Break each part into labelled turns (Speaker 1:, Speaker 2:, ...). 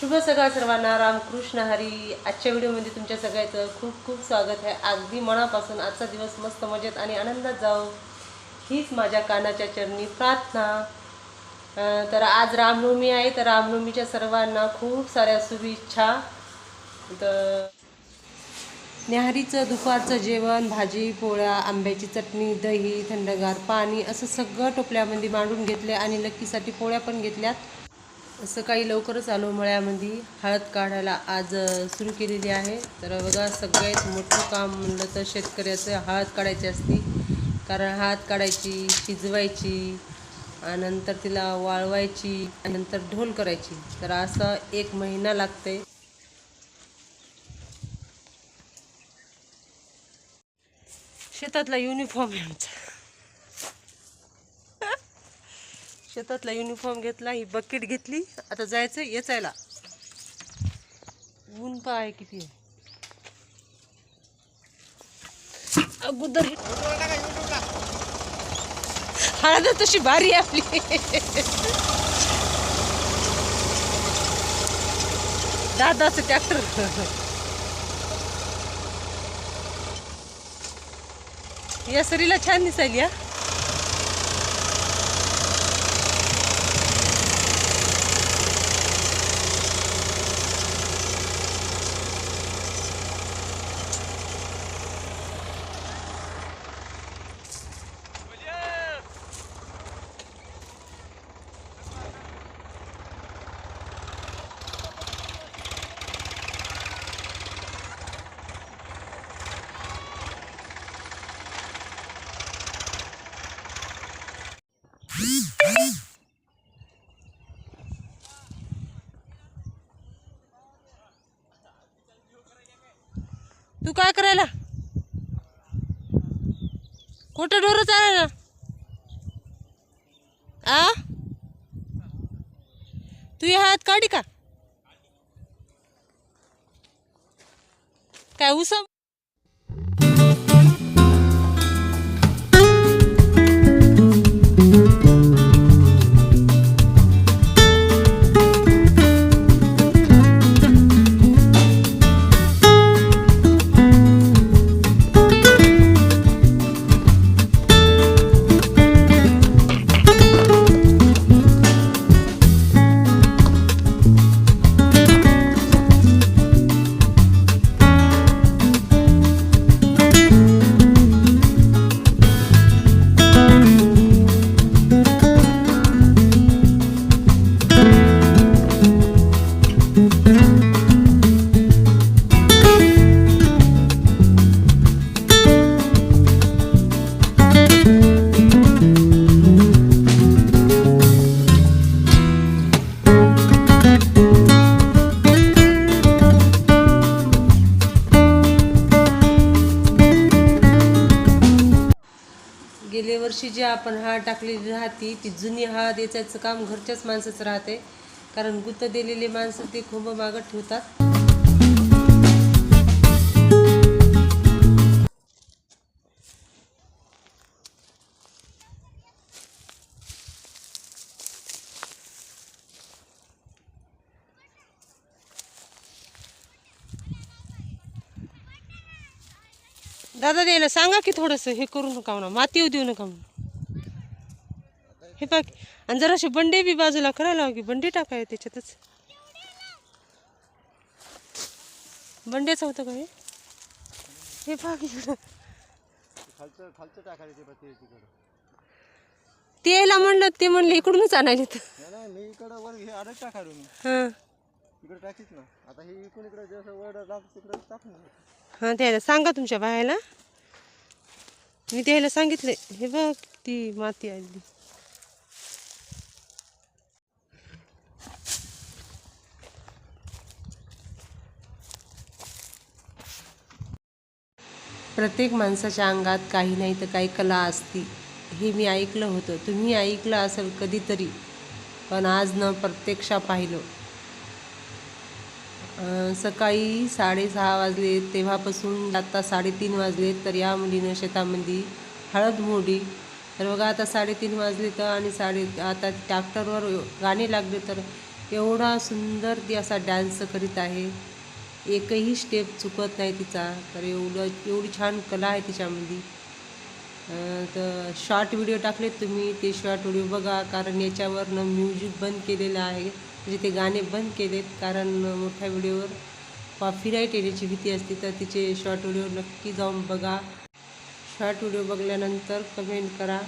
Speaker 1: शुभ सकाळ सर्वांना. रामकृष्ण हरी. आजच्या व्हिडिओमध्ये तुमच्या सगळ्याचं खूप खूप स्वागत आहे. अगदी मनापासून आजचा दिवस मस्त मजेत आणि आनंदात जाऊ हीच माझ्या कानाच्या चरणी प्रार्थना. तर आज रामनवमी आहे. तर रामनवमीच्या सर्वांना खूप साऱ्या शुभेच्छा. तर न्याहारीचं दुपारचं जेवण भाजी पोळ्या आंब्याची चटणी दही थंडगार पाणी असं सगळं टोपल्यामध्ये मांडून घेतले आणि लक्कीसाठी पोळ्या पण घेतल्यात. सकाळी लवकरच आलो मळ्यामध्ये. हळद काढायला आज सुरू केलेली आहे. तर बघा सगळ्यात मोठं काम म्हणलं तर शेतकऱ्याचं हळद काढायची असती. कारण हळद काढायची शिजवायची आणि नंतर तिला वाळवायची आणि नंतर ढोल करायची. तर असं एक महिना लागते शेतातला युनिफॉर्म आहे आमचा. शेतातला युनिफॉर्म घेतला ही बकेट घेतली. आता जायचं येचायला. ऊन पा आहे. किती आहे अगोदर हळद तशी भारी आहे आपली. दादाचं ट्रॅक्टर या सरीला छान दिसायली हा. तू कुठं डोर चालायला आ? तू या हात काढी का? काय उसम गेल्या वर्षी जी आपण हळद टाकलेली राहती ती जुनी हळद याच्याचं काम घरच्याच माणसाचं राहते कारण गुत्त दिलेले माणसं ते खोंब मागत ठेवतात. दादा द्यायला सांगा की थोडंसं हे करू नका म्हणा. माती येऊ देऊ नका म्हणून हे पाक आणि जराशे बंडे बी बाजूला करायला हवं की बंडे टाकाय त्याच्यातच. बंडेच होतं का हे? हे पाक
Speaker 2: खालचं खालचं टाकायचं ते
Speaker 1: यायला म्हणलं ते म्हणलं इकडूनच आणायला तर
Speaker 2: मी इकडं वर टाकायलो इकडे टाकीच ना. आता हे इकडून इकडे जसं लागतं तिकडे टाकून.
Speaker 1: हां त्याला सांगा तुमच्या बायाला. मी त्याला सांगितले हे बघ ती माती आली प्रत्येक माणसाच्या अंगात काही नाही तर काही कला असती. हे मी ऐकलं होतं. तुम्ही ऐकलं असेल कधीतरी. पण आज न प्रत्यक्षा पाहिलं. सकाळी साडेसहा वाजले तेव्हापासून आता साडेतीन वाजले तर या मुलीनं शेतामध्ये हळद मोडी तर बघा आता साडेतीन वाजले तर आणि साडे आता ट्रॅक्टरवर गाणे लागले तर एवढा सुंदर ती असा डान्स करीत आहे. एकही स्टेप चुकत नाही तिचा. तर एवढं एवढी छान कला आहे तिच्यामध्ये तर शॉर्ट व्हिडिओ टाकलेत तुम्ही ते शॉर्ट व्हिडिओ बघा कारण याच्यावरनं म्युझिक बंद केलेलं आहे. म्हणजे ते गाणे बंद केलेत कारण मोठ्या व्हिडिओवर कॉपीराईट येण्याची भीती असते तर तिचे शॉर्ट व्हिडिओ नक्की जाऊन बघा. शॉर्ट व्हिडिओ बघल्यानंतर कमेंट करा.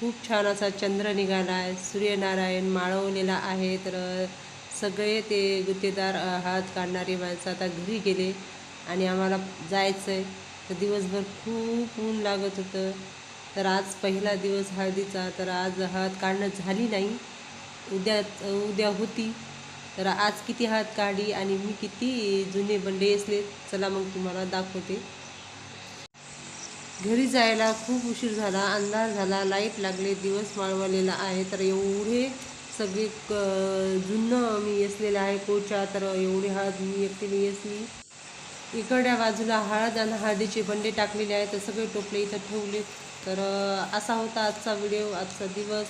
Speaker 1: खूप छान असा चंद्र निघाला आहे सूर्यनारायण माळवलेला आहे तर सगळे ते गुत्तेदार हात काढणारे माणसं आता घरी गेले. आणि आम्हाला जायचं आहे तर दिवसभर खूप ऊन लागत होतं. तर आज पहिला दिवस हळदीचा. तर आज हळद काढणं झाली नाही. उद्या उद्या होती. तर आज किती हळद काढली आणि मी किती जुने बंडे असले चला मग तुम्हाला दाखवते. घरी जायला खूप उशीर झाला अंधार झाला लाइट लागले दिवस माळवलेला आहे. तर एवढे सगळे क जुनं मी असलेलं आहे कोचा तर एवढी हळद मी एकटीने येसली इकडच्या बाजूला हळद आणि हळदीचे बंडे टाकलेले आहेत. तर सगळे टोपले इथं ठेवले तर असा होता आजचा व्हिडिओ आजचा दिवस.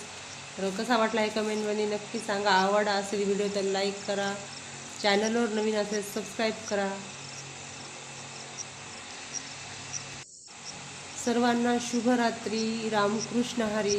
Speaker 1: तर कसा वाटला हे कमेंटमध्ये नक्की सांगा. आवड असेल व्हिडिओ तर लाईक करा. चॅनलवर नवीन असेल सबस्क्राईब करा. सर्वांना शुभरात्री. रामकृष्ण हरी.